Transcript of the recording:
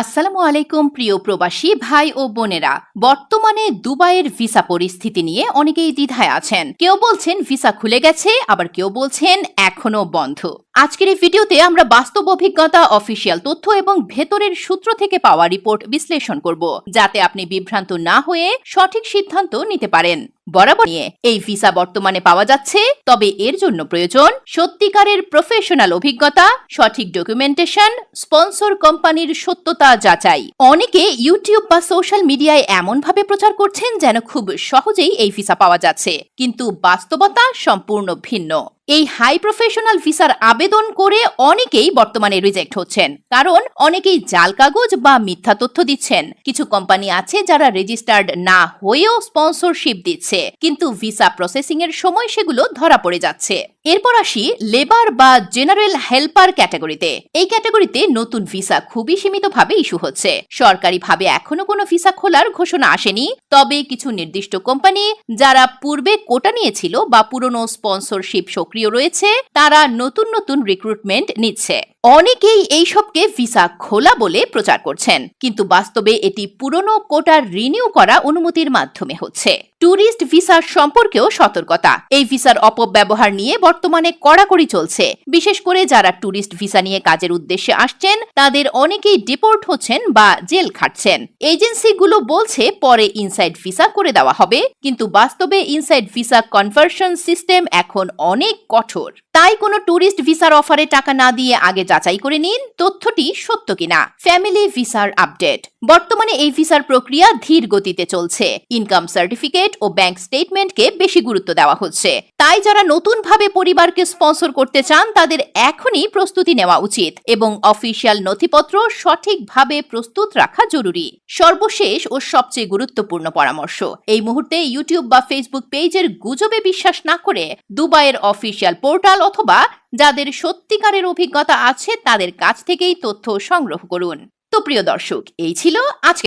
আসসালামু আলাইকুম, প্রিয় প্রবাসী ভাই ও বোনেরা। বর্তমানে দুবাইয়ের ভিসা পরিস্থিতি নিয়ে অনেকেই দ্বিধায় আছেন। কেউ বলছেন ভিসা খুলে গেছে, আবার কেউ বলছেন এখনও বন্ধ। আজকের এই ভিডিওতে আমরা বাস্তব অভিজ্ঞতা, অফিসিয়াল তথ্য এবং ভেতরের সূত্র থেকে পাওয়া রিপোর্ট বিশ্লেষণ করব, যাতে আপনি বিভ্রান্ত না হয়ে সঠিক সিদ্ধান্ত নিতে পারেন। বরাবর নিয়ে এই ভিসা বর্তমানে পাওয়া যাচ্ছে। তবে এর জন্য প্রয়োজন সত্যিকারের প্রফেশনাল অভিজ্ঞতা, সঠিক ডকুমেন্টেশন স্পন্সর কোম্পানির সত্যতা যাচাই। অনেকে ইউটিউব বা সোশ্যাল মিডিয়ায় এমনভাবে প্রচার করছেন যেন খুব সহজেই এই ভিসা পাওয়া যাচ্ছে। কিন্তু বাস্তবতা সম্পূর্ণ ভিন্ন। এই হাই প্রফেশনাল ভিসার আবেদন করে অনেকেই বর্তমানে রিজেক্ট হচ্ছেন। কারণ অনেকেই জাল কাগজ বা মিথ্যা তথ্য দিচ্ছেন। কিছু কোম্পানি আছে যারা রেজিস্টার্ড না হয়েও স্পন্সরশিপ দিচ্ছে, কিন্তু ভিসা প্রসেসিং এর সময় সেগুলো ধরা পড়ে যাচ্ছে। এরপর আসি লেবার বা জেনারেল হেল্পার ক্যাটাগরিতে এই ক্যাটাগরিতে নতুন ভিসা খুবই সীমিতভাবে ইস্যু হচ্ছে। সরকারিভাবে এখনও কোনো ভিসা খোলার ঘোষণা আসেনি। তবে কিছু নির্দিষ্ট কোম্পানি যারা পূর্বে কোটা নিয়েছিল বা পুরনো স্পন্সরশিপ সক্রিয় রয়েছে তারা নতুন নতুন রিক্রুটমেন্ট নিচ্ছে। অনেকেই এইসবকে ভিসা খোলা বলে প্রচার করছেন। কিন্তু বাস্তবে এটি পুরনো কোটার রিনিউ করা অনুমতির মাধ্যমে হচ্ছে। ট্যুরিস্ট ভিসার সম্পর্কেও সতর্কতা। এই ভিসার অপব্যবহার নিয়ে বর্তমানে কড়াকড়ি চলছে। বিশেষ করে যারা ট্যুরিস্ট ভিসা নিয়ে কাজের উদ্দেশ্যে আসছেন, তাদের অনেকেই ডিপোর্ট হচ্ছেন বা জেল খাটছেন। এজেন্সিগুলো বলছে পরে ইনসাইড ভিসা করে দেওয়া হবে, কিন্তু বাস্তবে ইনসাইড ভিসা কনভার্সন সিস্টেম এখন অনেক কঠোর। তাই কোনো ট্যুরিস্ট ভিসার অফারে টাকা না দিয়ে আগে যাচাই করে নিন তথ্যটি সত্য কিনা। ফ্যামিলি ভিসার আপডেট বর্তমানে এই ভিসার প্রক্রিয়া ধীর গতিতে চলছে। ইনকাম সার্টিফিকেট ও ব্যাংক স্টেটমেন্টকে বেশি গুরুত্ব দেওয়া হচ্ছে। তাই যারা নতুনভাবে পরিবারকে স্পন্সর করতে চান, তাদের এখনই প্রস্তুতি নেওয়া উচিত এবং অফিসিয়াল নথিপত্র সঠিকভাবে প্রস্তুত রাখা জরুরি। সর্বশেষ ও সবচেয়ে গুরুত্বপূর্ণ পরামর্শ, এই মুহূর্তে ইউটিউব বা ফেসবুক পেজের গুজবে বিশ্বাস না করে দুবাইয়ের অফিসিয়াল পোর্টাল অথবা যাদের সত্যিকারের অভিজ্ঞতা আছে তাদের কাছ থেকেই তথ্য সংগ্রহ করুন। তো প্রিয় দর্শক, এই ছিল আজকে